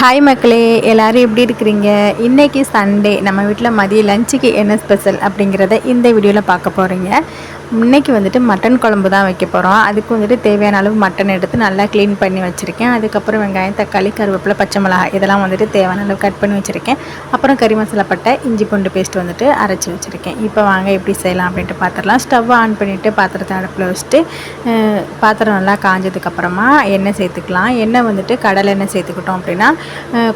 Hi மக்களே எல்லோரும் எப்படி இருக்கிறீங்க? இன்றைக்கி சண்டே நம்ம வீட்டில் மதிய லஞ்சுக்கு என்ன ஸ்பெஷல் அப்படிங்கிறத இந்த வீடியோவில் பார்க்க போகிறீங்க இன்றைக்கி வந்துட்டு மட்டன் குழம்பு தான் வைக்க போகிறோம் அதுக்கு வந்துட்டு தேவையான அளவு மட்டன் எடுத்து நல்லா க்ளீன் பண்ணி வச்சுருக்கேன். அதுக்கப்புறம் வெங்காயம் தக்காளி கருவேப்பிலை பச்சை மிளகாய் இதெல்லாம் வந்துட்டு தேவையான அளவு கட் பண்ணி வச்சுருக்கேன். அப்புறம் கறி மசாலா பட்டை இஞ்சி பூண்டு பேஸ்ட் வந்துட்டு அரைச்சி வச்சுருக்கேன். இப்போ வாங்க எப்படி செய்யலாம் அப்படின்ட்டு பார்த்துடலாம் ஸ்டவ் ஆன் பண்ணிவிட்டு பாத்திரத்தை அடுப்பில் வச்சுட்டு பாத்திரம் நல்லா காஞ்சதுக்கப்புறமா எண்ணெய் சேர்த்துக்கலாம். எண்ணெய் வந்துட்டு கடலை எண்ணெய் சேர்த்துக்கிட்டோம் அப்படின்னா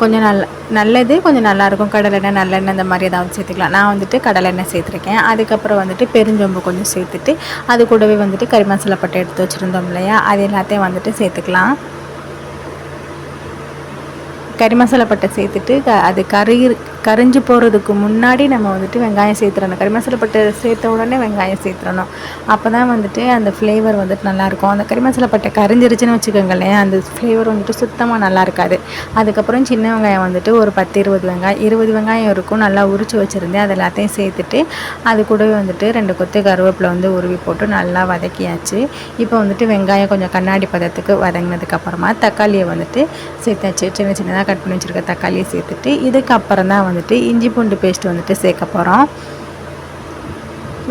கொஞ்சம் நல்ல நல்லது கொஞ்சம் நல்லாயிருக்கும் கடலெண்ணெய் நல்லெண்ணெய் இந்த மாதிரி ஏதாவது சேர்த்துக்கலாம். நான் வந்துட்டு கடலெண்ணெய் சேர்த்துருக்கேன். அதுக்கப்புறம் வந்துட்டு பெருஞ்சொம்பு கொஞ்சம் சேர்த்துட்டு சேர்த்துட்டு அது கூடவே வந்துட்டு கறி மசாலா பட்டை எடுத்து வச்சுருந்தோம் இல்லையா? அது எல்லாத்தையும் வந்துட்டு சேர்த்துக்கலாம். கறி மசாலா பட்டை சேர்த்துட்டு அது கறி கரிஞ்சு போகிறதுக்கு முன்னாடி நம்ம வந்துட்டு வெங்காயம் சேர்த்துடணும். கறி மசாலா பட்டை சேர்த்த உடனே வெங்காயம் சேர்த்துடணும். அப்போ தான் வந்துட்டு அந்த ஃப்ளேவர் வந்துட்டு நல்லாயிருக்கும். அந்த கறி மசாலா பட்டை கரிஞ்சிருச்சுன்னு வச்சுக்கோங்களேன் அந்த ஃப்ளேவர் வந்துட்டு சுத்தமாக நல்லா இருக்காது அதுக்கப்புறம் சின்ன வெங்காயம் வந்துட்டு ஒரு பத்து இருபது வெங்காயம் இருபது வெங்காயம் இருக்கும். நல்லா உரிச்சு வச்சுருந்தேன் அது எல்லாத்தையும் சேர்த்துட்டு அது கூடவே வந்துட்டு ரெண்டு கொத்து கருவேப்பிலை வந்து உருவி போட்டு நல்லா வதக்கியாச்சு. இப்போ வந்துட்டு வெங்காயம் கொஞ்சம் கண்ணாடி பதத்துக்கு வதங்கினதுக்கப்புறமா தக்காளியை வந்துட்டு சேர்த்தாச்சு. சின்ன சின்னதாக கட் பண்ணி வச்சுருக்க தக்காளியை சேர்த்துட்டு இதுக்கப்புறம் தான் வந்துட்டு இஞ்சி பூண்டு பேஸ்ட் வந்துட்டு சேர்க்க போகிறோம்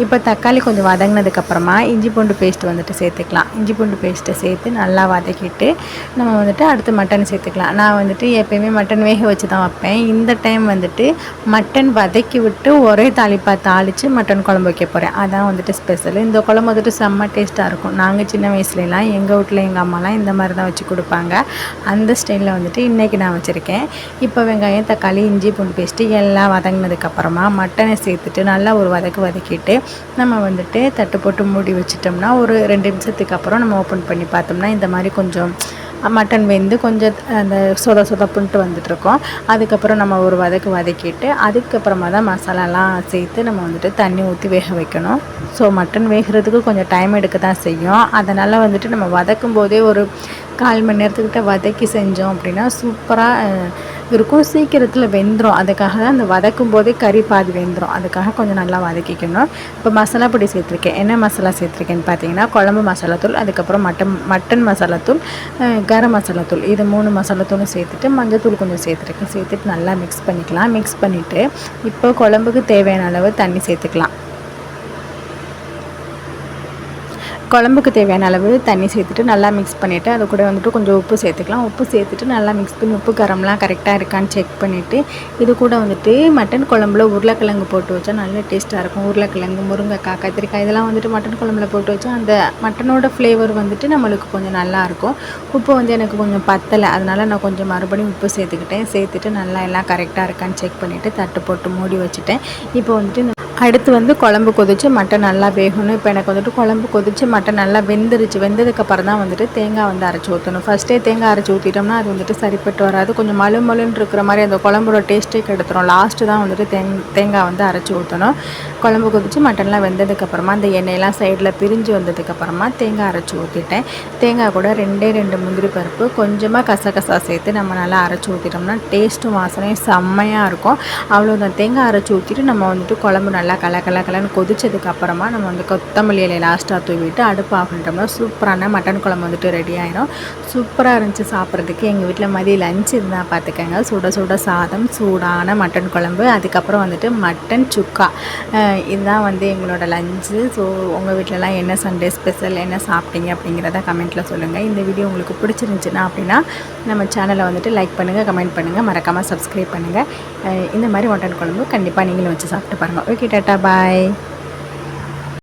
இப்போ தக்காளி கொஞ்சம் வதங்கினதுக்கப்புறமா இஞ்சி பூண்டு பேஸ்ட் வந்துட்டு சேர்த்துக்கலாம். இஞ்சி பூண்டு பேஸ்ட்டை சேர்த்து நல்லா வதக்கிட்டு நம்ம வந்துட்டு அடுத்து மட்டன் சேர்த்துக்கலாம். நான் வந்துட்டு எப்போயுமே மட்டன் வேக வச்சு தான் வைப்பேன். இந்த டைம் வந்துட்டு மட்டன் வதக்கி விட்டு ஒரே தாளிப்பாக தாளித்து மட்டன் குழம்பு வைக்க போகிறேன் அதான் வந்துட்டு ஸ்பெஷல் இந்த குழம்பு வந்துட்டு செம்ம டேஸ்ட்டாக இருக்கும். நாங்கள் சின்ன வயசுலலாம் எங்கள் வீட்டில் எங்கள் அம்மாலாம் இந்த மாதிரி தான் வச்சு கொடுப்பாங்க. அந்த ஸ்டைலில் வந்துட்டு இன்றைக்கி நான் வச்சுருக்கேன். இப்போ வெங்காயம் தக்காளி இஞ்சி பூண்டு பேஸ்ட்டு எல்லாம் வதங்கினதுக்கப்புறமா மட்டனை சேர்த்துட்டு நல்லா ஒரு வதக்கு வதக்கிட்டு நம்ம வந்துட்டு தட்டு போட்டு மூடி வச்சிட்டோம்னா ஒரு ரெண்டு நிமிஷத்துக்கு அப்புறம் நம்ம ஓப்பன் பண்ணி பார்த்தோம்னா இந்த மாதிரி கொஞ்சம் மட்டன் வெந்து கொஞ்சம் அந்த சொத சொதப்புன்ட்டு வந்துட்டுருக்கோம் அதுக்கப்புறம் நம்ம ஒரு வதக்கு வதக்கிட்டு அதுக்கப்புறமா தான் மசாலாலாம் சேர்த்து நம்ம வந்துட்டு தண்ணி ஊற்றி வேக வைக்கணும். ஸோ மட்டன் வேகிறதுக்கு கொஞ்சம் டைம் எடுக்க தான் செய்யும். அதனால் வந்துட்டு நம்ம வதக்கும் போதே ஒரு கால் மணி நேரத்துக்கிட்ட வதக்கி செஞ்சோம் அப்படின்னா சூப்பராக இருக்கும். சீக்கிரத்தில் வெந்துடும் அதுக்காக தான் அந்த வதக்கும் போதே கறி பாதி வெந்துடும் அதுக்காக கொஞ்சம் நல்லா வதக்கிக்கணும். இப்போ மசாலா பொடி சேர்த்துருக்கேன். என்ன மசாலா சேர்த்துருக்கேன்னு பார்த்தீங்கன்னா குழம்பு மசாலா தூள் அதுக்கப்புறம் மட்டன் மட்டன் மசாலா தூள் கரம் மசாலா தூள். இது மூணு மசாலா தூளும் சேர்த்துட்டு மஞ்சள் தூள் கொஞ்சம் சேர்த்துருக்கேன். சேர்த்துட்டு நல்லா மிக்ஸ் பண்ணிக்கலாம். மிக்ஸ் பண்ணிவிட்டு இப்போ குழம்புக்கு தேவையான அளவு தண்ணி சேர்த்துக்கலாம். குழம்புக்கு தேவையான அளவு தண்ணி சேர்த்துட்டு நல்லா மிக்ஸ் பண்ணிவிட்டு அது கூட வந்துட்டு கொஞ்சம் உப்பு சேர்த்துக்கலாம். உப்பு சேர்த்துட்டு நல்லா மிக்ஸ் பண்ணி உப்பு கரம்லாம் கரெக்டாக இருக்கான்னு செக் பண்ணிவிட்டு இது கூட வந்துட்டு மட்டன் குழம்புல உருளைக்கிழங்கு போட்டு வச்சா நல்ல டேஸ்ட்டாக இருக்கும். உருளைக்கிழங்கு முருங்கைக்காய் கத்திரிக்காய் இதெல்லாம் வந்துட்டு மட்டன் குழம்புல போட்டு வச்சா அந்த மட்டனோட ஃப்ளேவர் வந்துட்டு நம்மளுக்கு கொஞ்சம் நல்லாயிருக்கும் உப்பு வந்து எனக்கு கொஞ்சம் பத்தலை. அதனால் நான் கொஞ்சம் மறுபடியும் உப்பு சேர்த்துக்கிட்டேன். சேர்த்துட்டு நல்லா எல்லாம் கரெக்டாக இருக்கான்னு செக் பண்ணிவிட்டு தட்டு போட்டு மூடி வச்சுட்டேன். இப்போ வந்துட்டு அடுத்து வந்து குழம்பு கொதித்து மட்டன் நல்லா வேகணும். இப்போ எனக்கு வந்துட்டு குழம்பு கொதித்து மட்டன் நல்லா வெந்துருச்சு. வெந்ததுக்கப்புறம் தான் வந்துட்டு தேங்காய் வந்து அரைச்சி ஊற்றணும் ஃபஸ்ட்டே தேங்காய் அரைச்சி ஊற்றிட்டோம்னா அது வந்துட்டு சரிப்பட்டு வராது. கொஞ்சம் மழு மழுன்னு இருக்கிற மாதிரி அந்த குழம்போட டேஸ்ட்டே கெடுத்துரும் லாஸ்ட்டு தான் வந்துட்டு தேங் தேங்காய் வந்து அரைச்சி ஊற்றணும் குழம்பு கொதித்து மட்டன்லாம் வெந்ததுக்கப்புறமா அந்த எண்ணெயெல்லாம் சைடில் பிரிஞ்சு வந்ததுக்கப்புறமா தேங்காய் அரைச்சி ஊற்றிட்டேன் தேங்காய் கூட ரெண்டே ரெண்டு முந்திரி பருப்பு கொஞ்சமாக கசகசா சேர்த்து நம்ம நல்லா அரைச்சி ஊற்றிட்டோம்னா டேஸ்ட்டும் வாசனையும் செம்மையாக இருக்கும். அவ்வளோதான் தேங்காய் அரைச்சி ஊற்றிட்டு நம்ம வந்துட்டு குழம்பு நல்லா நல்லா கல கல கலன்னு கொதிச்சதுக்கு அப்புறமா நம்ம வந்து கொத்தமல்லி இலையை லாஸ்ட்டாக தூவிட்டு அடுப்பு ஆஃப் பண்ணிட்டோம்னா சூப்பரான மட்டன் குழம்பு வந்துட்டு ரெடி ஆயிரும். சூப்பராக இருந்துச்சு சாப்பிட்றதுக்கு. எங்கள் வீட்டில் மதியம் லஞ்ச் இருந்தால் பார்த்துக்கோங்க சுட சுட சாதம் சூடான மட்டன் குழம்பு அதுக்கப்புறம் வந்துட்டு மட்டன் சுக்கா. இதுதான் வந்து எங்களோட லஞ்சு ஸோ உங்கள் வீட்டிலலாம் என்ன சண்டே ஸ்பெஷல் என்ன சாப்பிட்டீங்க அப்படிங்கிறத கமெண்ட்டில் சொல்லுங்கள் இந்த வீடியோ உங்களுக்கு பிடிச்சிருந்துச்சுன்னா அப்படின்னா நம்ம சேனலை வந்துட்டு லைக் பண்ணுங்கள் கமெண்ட் பண்ணுங்கள் மறக்காமல் சப்ஸ்கிரைப் பண்ணுங்கள் இந்த மாதிரி மட்டன் குழம்பு கண்டிப்பாக நீங்களும் வச்சு சாப்பிட்டு பாருங்கள் ஓகே টাটা বাই